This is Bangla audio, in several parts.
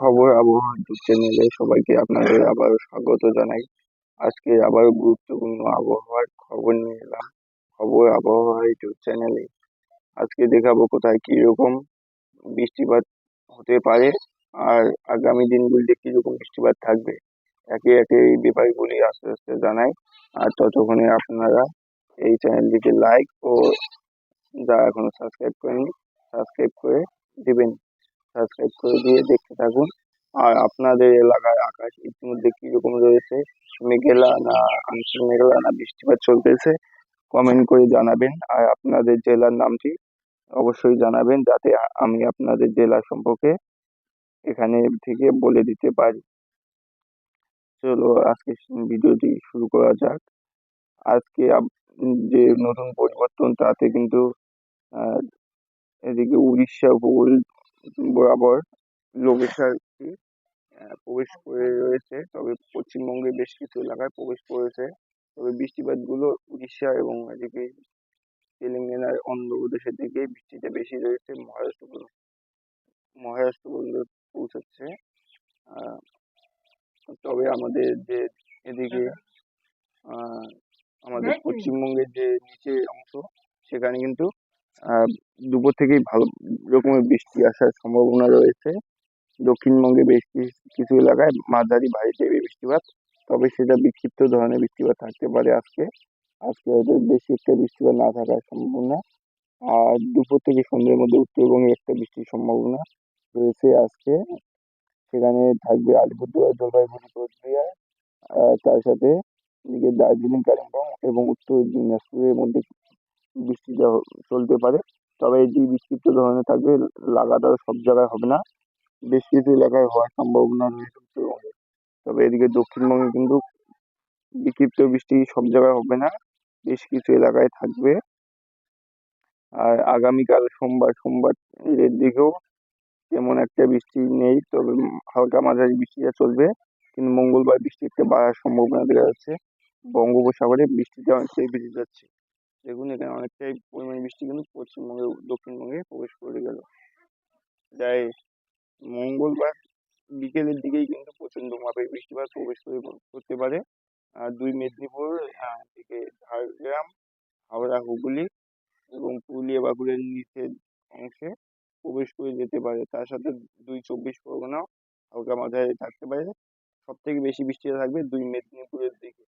খবর, আবহাওয়া চ্যানেলে সবাইকে আপনাদের আবারও স্বাগত জানাই। আজকে আবারও গুরুত্বপূর্ণ আবহাওয়ার খবর নিয়ে এলাম। খবর, আবহাওয়া, ইউটিউব চ্যানেলে। আজকে দেখাবো কোথায় কীরকম বৃষ্টিপাত হতে পারে আর আগামী দিনগুলিতে কীরকম বৃষ্টিপাত থাকবে। একে একে এই ব্যাপারগুলি আস্তে আস্তে জানাই। আর ততক্ষণে আপনারা এই চ্যানেলটিকে লাইক ও যারা এখনও সাবস্ক্রাইব করেনি সাবস্ক্রাইব করে দেবেন। সাবস্ক্রাইব করে দিয়ে দেখতে থাকুন। আর আপনাদের এলাকার আকাশ ইতিমধ্যে কীরকম রয়েছে? মেঘেলা না আংশিক মেঘেলা না বৃষ্টিপাত চলতেছে? কমেন্ট করে জানাবেন। আর আপনাদের জেলার নামটি অবশ্যই জানাবেন যাতে আমি আপনাদের জেলা সম্পর্কে এখানে থেকে বলে দিতে পারি। চলো আজকে ভিডিওটি শুরু করা যাক। আজকে যে নতুন পরিবর্তন তাতে কিন্তু এদিকে উড়িষ্যা উপকূল বরাবর লোকেশনটি প্রবেশ করে রয়েছে। তবে পশ্চিমবঙ্গের বেশ কিছু এলাকায় প্রবেশ করেছে। তবে বৃষ্টিপাতগুলো উড়িষ্যা এবং এদিকে তেলেঙ্গানার অন্ধ্রপ্রদেশের দিকে বৃষ্টিটা বেশি রয়েছে। মহারাষ্ট্র মহারাষ্ট্র পর্যন্ত পৌঁছাচ্ছে। তবে আমাদের যে এদিকে আমাদের পশ্চিমবঙ্গের যে নিচের অংশ সেখানে কিন্তু দুপুর থেকেই ভালো রকমের বৃষ্টি আসার সম্ভাবনা রয়েছে। দক্ষিণবঙ্গে বেশ কিছু এলাকায় মাঝারি ভারী টাইপের বৃষ্টিপাত, তবে সেটা বিক্ষিপ্ত ধরনের বৃষ্টিপাত থাকতে পারে আজকে। আজকে হয়তো বেশি একটা বৃষ্টিপাত না থাকার সম্ভাবনা। আর দুপুর থেকে সন্ধ্যের মধ্যে উত্তরবঙ্গে একটা বৃষ্টির সম্ভাবনা রয়েছে আজকে। সেখানে থাকবে আলিপুরদুয়ার, জলপাইগুড়ি, কোচবিহার তার সাথে এদিকে দার্জিলিং, কালিম্পং এবং উত্তর দিনাজপুরের মধ্যে বৃষ্টিটা চলতে পারে। তবে এটি বিক্ষিপ্ত ধরনের থাকবে, লাগাতার সব জায়গায় হবে না। বেশ কিছু এলাকায় হওয়ার সম্ভাবনা রয়েছে তবে এদিকে দক্ষিণবঙ্গে কিন্তু বিক্ষিপ্ত বৃষ্টি সব জায়গায় হবে না, বেশ কিছু এলাকায় থাকবে। আর আগামীকাল সোমবার সোমবার এর দিকেও তেমন একটা বৃষ্টি নেই, তবে হালকা মাঝারি বৃষ্টিটা চলবে। কিন্তু মঙ্গলবার বৃষ্টি একটা বাড়ার সম্ভাবনা দেখা যাচ্ছে। বঙ্গোপসাগরে বৃষ্টিটা অনেকটাই বেড়ে যাচ্ছে। দেখুন, এখানে অনেকটাই পরিমাণে বৃষ্টি কিন্তু পশ্চিমবঙ্গে দক্ষিণবঙ্গে প্রবেশ করে গেল। তাই মঙ্গলবার বিকেলের দিকেই কিন্তু প্রচণ্ড মাপের বৃষ্টিপাত প্রবেশ করে করতে পারে। আর দুই মেদিনীপুর থেকে ঝাড়গ্রাম, হাওড়া, হুগলি এবং পুরুলিয়া, বাঁকুড়ার নিচের অংশে প্রবেশ করে যেতে পারে। তার সাথে দুই চব্বিশ পরগনাও হালকা মাঝারি থাকতে পারে। সব থেকে বেশি বৃষ্টিটা থাকবে দুই মেদিনীপুরের দিকে।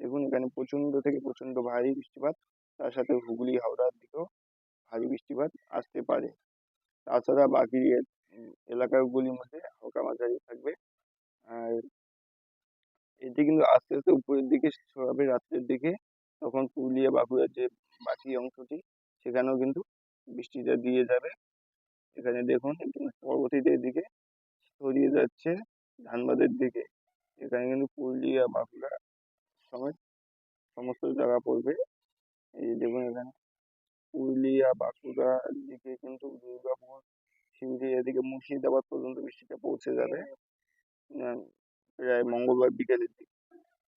দেখুন, এখানে প্রচণ্ড থেকে প্রচণ্ড ভারী বৃষ্টিপাত তার সাথে হুগলি হাওড়ার দিকেও ভারী বৃষ্টিপাত আসতে পারে। তাছাড়া বাকি এলাকাগুলির মধ্যে হালকা মাঝারি থাকবে। আর এটি কিন্তু আস্তে আস্তে উপরের দিকে ছড়াবে রাত্রের দিকে। তখন পুরুলিয়া, বাঁকুড়ার যে বাকি অংশটি, সেখানেও কিন্তু বৃষ্টিটা দিয়ে যাবে। এখানে দেখুন পরবর্তীতে এদিকে ছড়িয়ে যাচ্ছে ধানবাদের দিকে। এখানে কিন্তু পুরুলিয়া, বাঁকুড়া সমেত সমস্ত জায়গা পড়বে। এই দেখুন এখানে পুরুলিয়া বাঁকুড়ার দিকে কিন্তু দুর্গাপুর শিউরি এদিকে মুর্শিদাবাদ পর্যন্ত বৃষ্টিটা পৌঁছে যাবে। প্রায় মঙ্গলবার বিকেলের দিকে।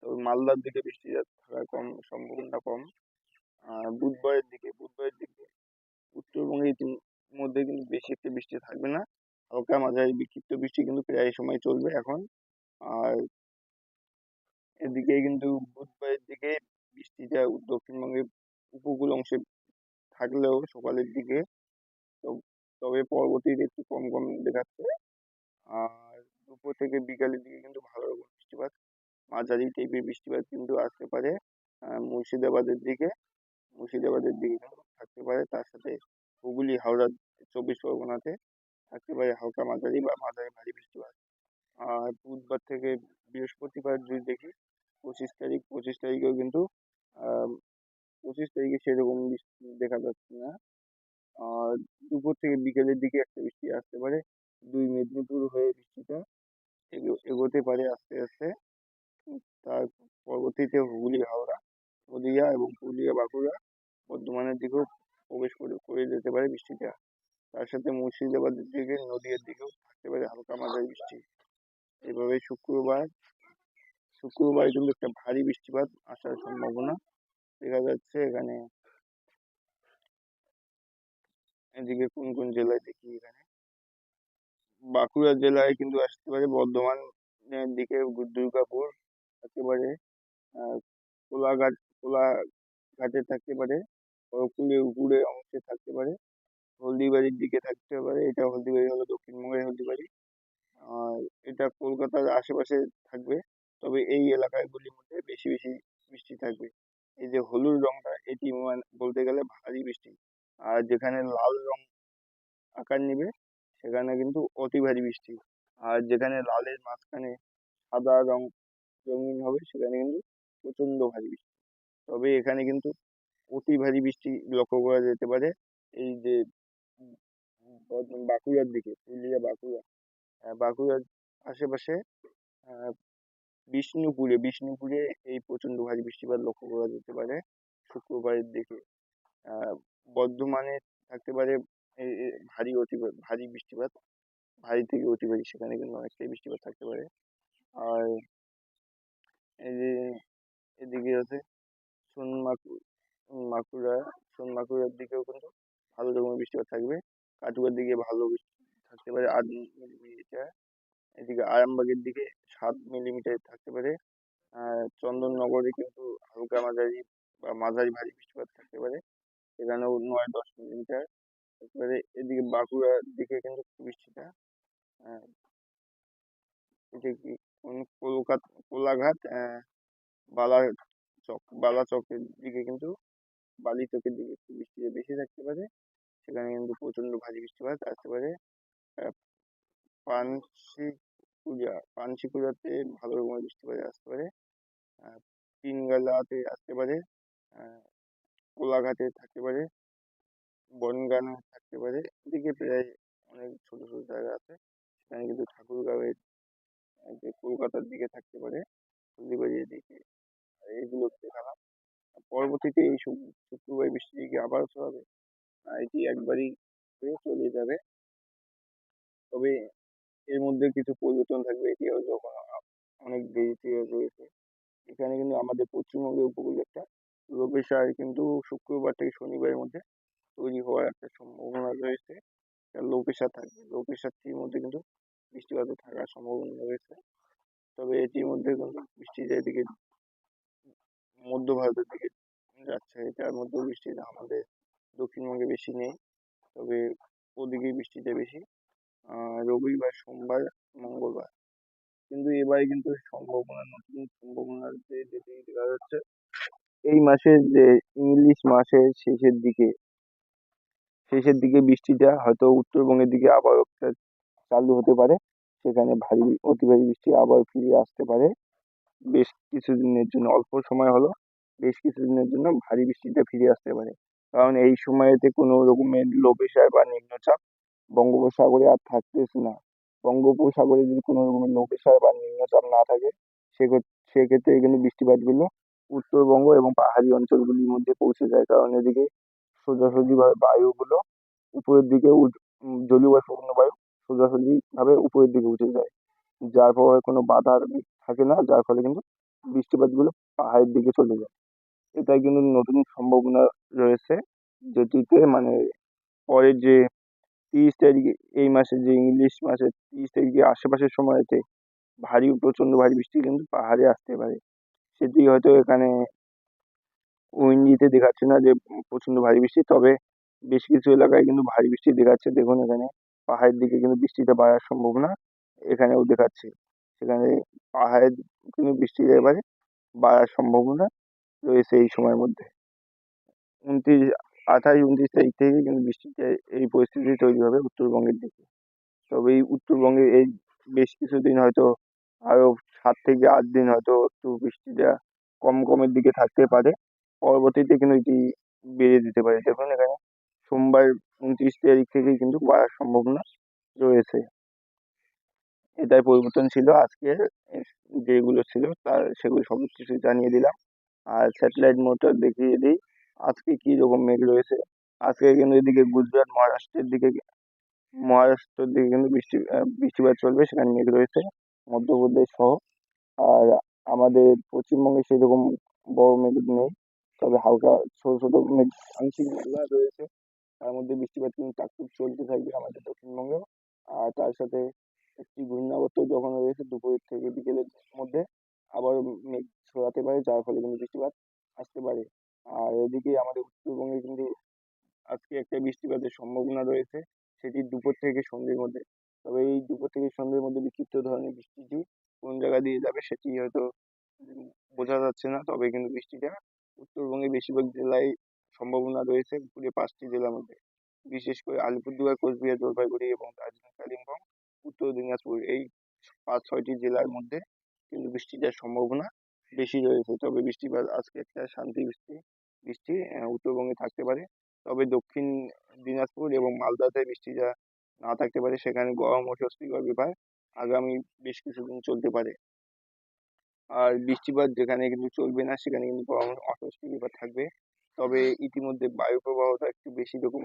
তবে মালদার দিকে বৃষ্টি থাকার কম, সম্ভাবনা কম। আর বুধবারের দিকে বুধবারের দিকে উত্তরবঙ্গে ইতিমধ্যে কিন্তু বেশি একটা বৃষ্টি থাকবে না। হালকা মাঝারি বিক্ষিপ্ত বৃষ্টি কিন্তু প্রায় সময় চলবে এখন। আর এদিকে কিন্তু বুধবারের দিকে বৃষ্টিটা দক্ষিণবঙ্গের উপকূল অংশে থাকলেও সকালের দিকে। তবে পরবর্তীতে একটু কম কম দেখাচ্ছে। আর দুপুর থেকে বিকালের দিকে কিন্তু ভালো রকম বৃষ্টিপাত, মাঝারি টাইপের বৃষ্টিপাত কিন্তু আসতে পারে। মুর্শিদাবাদের দিকে মুর্শিদাবাদের দিকে কিন্তু থাকতে পারে। তার সাথে হুগলি, হাওড়া, চব্বিশ পরগনাতে থাকতে পারে হালকা মাঝারি বা মাঝারি ভারী বৃষ্টিপাত। আর বুধবার থেকে বৃহস্পতিবার যদি দেখি, পঁচিশ তারিখ, পঁচিশ তারিখেও কিন্তু পঁচিশ তারিখে সেরকম বৃষ্টি দেখা যাচ্ছে না। আর দুপুর থেকে বিকেলের দিকে একটা বৃষ্টি আসতে পারে, দুই মেদিনীপুর হয়ে বৃষ্টিটা এগোতে পারে আস্তে আস্তে। তার পরবর্তীতে হুগলি, হাওড়া, নদীয়া এবং পুরুলিয়া, বাঁকুড়া বর্ধমানের দিকেও প্রবেশ করে করে যেতে পারে বৃষ্টিটা। তার সাথে মুর্শিদাবাদের দিকে নদীয়ার দিকেও থাকতে পারে হালকা মাঝারি বৃষ্টি। এভাবে শুক্রবার শুক্রবার কিন্তু একটা ভারী বৃষ্টিপাত আসার সম্ভাবনা দেখা যাচ্ছে এখানে এদিকে কোন কোন জেলায় দেখি এখানে। বাঁকুড়া জেলায় কিন্তু আসতে পারে বর্ধমানের দিকে দুর্গাপুর থাকতে পারে কোলাঘাট, কোলাঘাটে থাকতে পারে খড়গপুরের উপরে অংশে থাকতে পারে, হলদিবাড়ির দিকে থাকতে পারে, এটা হলদিবাড়ি হলো দক্ষিণবঙ্গের হলদিবাড়ি, আর এটা কলকাতার আশেপাশে থাকবে, তবে এই এলাকাগুলির মধ্যে বেশি বেশি বৃষ্টি থাকবে। এই যে হলুদ রংটা, এটি মানে বলতে গেলে ভারী বৃষ্টি। আর যেখানে লাল রং আকার নেবে, সেখানে কিন্তু অতি ভারী বৃষ্টি। আর যেখানে লালের মাঝখানে সাদা রং রঙিন হবে, সেখানে কিন্তু প্রচণ্ড ভারী বৃষ্টি। তবে এখানে কিন্তু অতি ভারী বৃষ্টি লক্ষ্য করা যেতে পারে এই যে বাঁকুড়ার দিকে, পুরুলিয়া, বাঁকুড়া। বাঁকুড়ার আশেপাশে বিষ্ণুপুরে বিষ্ণুপুরে এই প্রচণ্ড ভারী বৃষ্টিপাত লক্ষ্য করা যেতে পারে শুক্রবারের দিকে। বর্ধমানে থাকতে পারে ভারী অতি, ভারী বৃষ্টিপাত, ভারী থেকে অতি ভারী, সেখানে কিন্তু অনেকটাই বৃষ্টিপাত থাকতে পারে। আর এই যে, এদিকে আছে সোনমাকু, মাকুড়া, সোনমাকুড়ার দিকেও কিন্তু ভালো রকমের বৃষ্টিপাত থাকবে। কাটুয়ার দিকে ভালো বৃষ্টি থাকতে পারে। আট মিলিমিটার এদিকে আরামবাগের দিকে সাত মিলিমিটার থাকতে পারে। চন্দননগরে কিন্তু হালকা মাঝারি বা মাঝারি ভারী বৃষ্টিপাত থাকতে পারে। সেখানেও নয় দশ মিলিমিটার থাকতে পারে। এদিকে বাঁকুড়ার দিকে কিন্তু বৃষ্টিটা কোন কলকাতা, কোলাঘাট বালাচক, বালাচকের দিকে কিন্তু বালিচকের দিকে একটু বৃষ্টিটা বেশি থাকতে পারে। সেখানে কিন্তু প্রচণ্ড ভারী বৃষ্টিপাত আসতে পারে। আহ, পানশিকুড়া পানশিকুড়াতে ভালো রকমের বৃষ্টিপাত আসতে পারে। আহ, পিনগালাতে আসতে পারে। কোলাঘাটে থাকতে পারে। বনগানে থাকতে পারে। এদিকে প্রায় অনেক ছোট ছোট জায়গা আছে। সেখানে কিন্তু ঠাকুরগাঁওয়ের যে কলকাতার দিকে থাকতে পারে হলদিবাড়ির দিকে। এইগুলো দেখালাম। পরবর্তীতে এই শুক্রবার বৃষ্টি কি আবারও হবে। এটি একবারই হয়ে চলে যাবে। তবে এর মধ্যে কিছু পরিবর্তন থাকবে এটি আ- অনেক দেরিতে রয়েছে। এখানে কিন্তু আমাদের পশ্চিমবঙ্গের উপকূলে একটা রবিসার কিন্তু শুক্রবার থেকে শনিবারের মধ্যে তৈরি হওয়ার একটা সম্ভাবনা রয়েছে। লোকেশা থাকবে। লোকেশাটির মধ্যে কিন্তু বৃষ্টিপাত থাকার সম্ভাবনা রয়েছে। তবে এটির মধ্যে কিন্তু বৃষ্টিটা এদিকে মধ্য ভারতের দিকে যাচ্ছে এটার মধ্যে বৃষ্টিটা আমাদের দক্ষিণবঙ্গে বেশি নেই। তবে ওদিকেই বৃষ্টিটা বেশি। রবিবার, সোমবার, মঙ্গলবার। কিন্তু এবারে কিন্তু সম্ভাবনা, নতুন সম্ভাবনা যে যেটি দেখা যাচ্ছে এই মাসের যে ইংলিশ মাসের শেষের দিকে শেষের দিকে বৃষ্টিটা হয়তো উত্তরবঙ্গের দিকে আবার চালু হতে পারে। সেখানে ভারী, অতি ভারী বৃষ্টি আবার ফিরে আসতে পারে। বেশ কিছুদিনের জন্য, অল্প সময় হলো, বেশ কিছুদিনের জন্য ভারী বৃষ্টিটা ফিরে আসতে পারে। কারণ এই সময়তে কোনো রকমের লো বা নিম্নচাপ বঙ্গোপসাগরে আর থাকতেছে না। বঙ্গোপসাগরে যদি কোনো রকমের লো বা নিম্নচাপ না থাকে সেক্ষেত্রে কিন্তু বৃষ্টিপাতগুলো উত্তরবঙ্গ এবং পাহাড়ি অঞ্চলগুলির মধ্যে পৌঁছে যায়। কারণ এদিকে সোজাসুজিভাবে বায়ুগুলো উপরের দিকে জলীয় বাষ্পপূর্ণ বায়ু সোজাসুজিভাবে উপরের দিকে উঠে যায়। যার ফলে কোনো বাধা থাকে না, যার ফলে কিন্তু বৃষ্টিপাতগুলো পাহাড়ের দিকে চলে যায়। এটাই কিন্তু নতুন সম্ভাবনা রয়েছে, যেটিতে মানে পরের যে তিরিশ তারিখে, এই মাসে যে ইংলিশ মাসের তিরিশ তারিখে আশেপাশের সময়তে ভারী, প্রচণ্ড ভারী বৃষ্টি কিন্তু পাহাড়ে আসতে পারে। সেটি হয়তো এখানে উইন্ডিতে দেখাচ্ছে না যে প্রচণ্ড ভারী বৃষ্টি, তবে বেশ কিছু এলাকায় কিন্তু ভারী বৃষ্টি দেখাচ্ছে। দেখুন এখানে পাহাড়ের দিকে কিন্তু বৃষ্টিটা বাড়ার সম্ভাবনা এখানেও দেখাচ্ছে। সেখানে পাহাড়ের কিন্তু বৃষ্টিটা এবারে বাড়ার সম্ভাবনা রয়েছে এই সময়ের মধ্যে। উনত্রিশ আঠাশ উনত্রিশ তারিখ থেকে কিন্তু বৃষ্টিটা এই পরিস্থিতি তৈরি হবে উত্তরবঙ্গের দিকে। তবে এই উত্তরবঙ্গে এই বেশ কিছুদিন হয়তো আরও সাত থেকে আট দিন হয়তো একটু বৃষ্টিটা কম কমের দিকে থাকতে পারে। পরবর্তীতে কিন্তু এটি বেড়ে যেতে পারে। দেখুন এখানে সোমবার উনত্রিশ তারিখ থেকেই কিন্তু বাড়ার সম্ভাবনা রয়েছে। এটাই পরিবর্তন ছিল আজকের যেগুলো ছিল তার সেগুলো সব কিছু জানিয়ে দিলাম। আর স্যাটেলাইট মোটর দেখিয়ে দিই। আজকে কী রকম মেঘ রয়েছে? আজকে কিন্তু এদিকে গুজরাট, মহারাষ্ট্রের দিকে মহারাষ্ট্রের দিকে কিন্তু বৃষ্টি বৃষ্টিপাত চলবে, সেখানে মেঘ রয়েছে, মধ্যপ্রদেশ সহ। আর আমাদের পশ্চিমবঙ্গে সেরকম বড় মেঘ নেই, তবে হালকা ছোট ছোট মেঘ আংশিক মেঘলা রয়েছে। তার মধ্যে বৃষ্টিপাত কিন্তু টাকটুক চলতে থাকবে আমাদের দক্ষিণবঙ্গেও। আর তার সাথে একটি ঘূর্ণাবর্ত যখন রয়েছে দুপুরের থেকে বিকেলের মধ্যে, আবার মেঘ ছড়াতে পারে, যার ফলে কিন্তু বৃষ্টিপাত আসতে পারে। আর এদিকে আমাদের উত্তরবঙ্গে কিন্তু আজকে একটা বৃষ্টিপাতের সম্ভাবনা রয়েছে, সেটি দুপুর থেকে সন্ধ্যের মধ্যে। তবে এই দুপুর থেকে সন্ধ্যের মধ্যে বিক্ষিপ্ত ধরনের বৃষ্টিটি কোন জায়গা দিয়ে যাবে সেটি হয়তো বোঝা যাচ্ছে না, তবে কিন্তু বৃষ্টিটা উত্তরবঙ্গের বেশিরভাগ জেলায় সম্ভাবনা রয়েছে পুরো পাঁচটি জেলার মধ্যে। বিশেষ করে আলিপুরদুয়ার, কোচবিহার, জলপাইগুড়ি এবং দার্জিলিং, কালিম্পং, উত্তর দিনাজপুর, এই পাঁচ ছয়টি জেলার মধ্যে কিন্তু বৃষ্টিটার সম্ভাবনা বেশি রয়েছে। তবে বৃষ্টিপাত আজকে একটা শান্তি বৃষ্টি বৃষ্টি উত্তরবঙ্গে থাকতে পারে। তবে দক্ষিণ দিনাজপুর এবং মালদাতে বৃষ্টিটা না থাকতে পারে, সেখানে গরম ও স্বস্তিকর ব্যাপার। আগামী বেশ কিছুদিন চলতে পারে। আর বৃষ্টিপাত যেখানে কিন্তু চলবে না, সেখানে কিন্তু গরম অস্বস্তি ব্যাপার থাকবে। তবে ইতিমধ্যে বায়ু প্রবাহটা একটু বেশি রকম,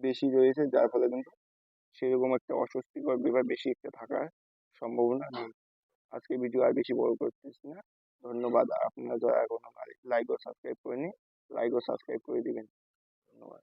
বেশি রয়েছে, যার ফলে কিন্তু সেরকম একটা অস্বস্তিকর ব্যাপার বেশি একটা থাকার সম্ভাবনা নেই। আজকে ভিডিও আর বেশি বড় করতেছি না। ধন্যবাদ, আপনারা যারা এখনও লাইক ও সাবস্ক্রাইব করেনি লাইক ও সাবস্ক্রাইব করে দিবেন। ধন্যবাদ।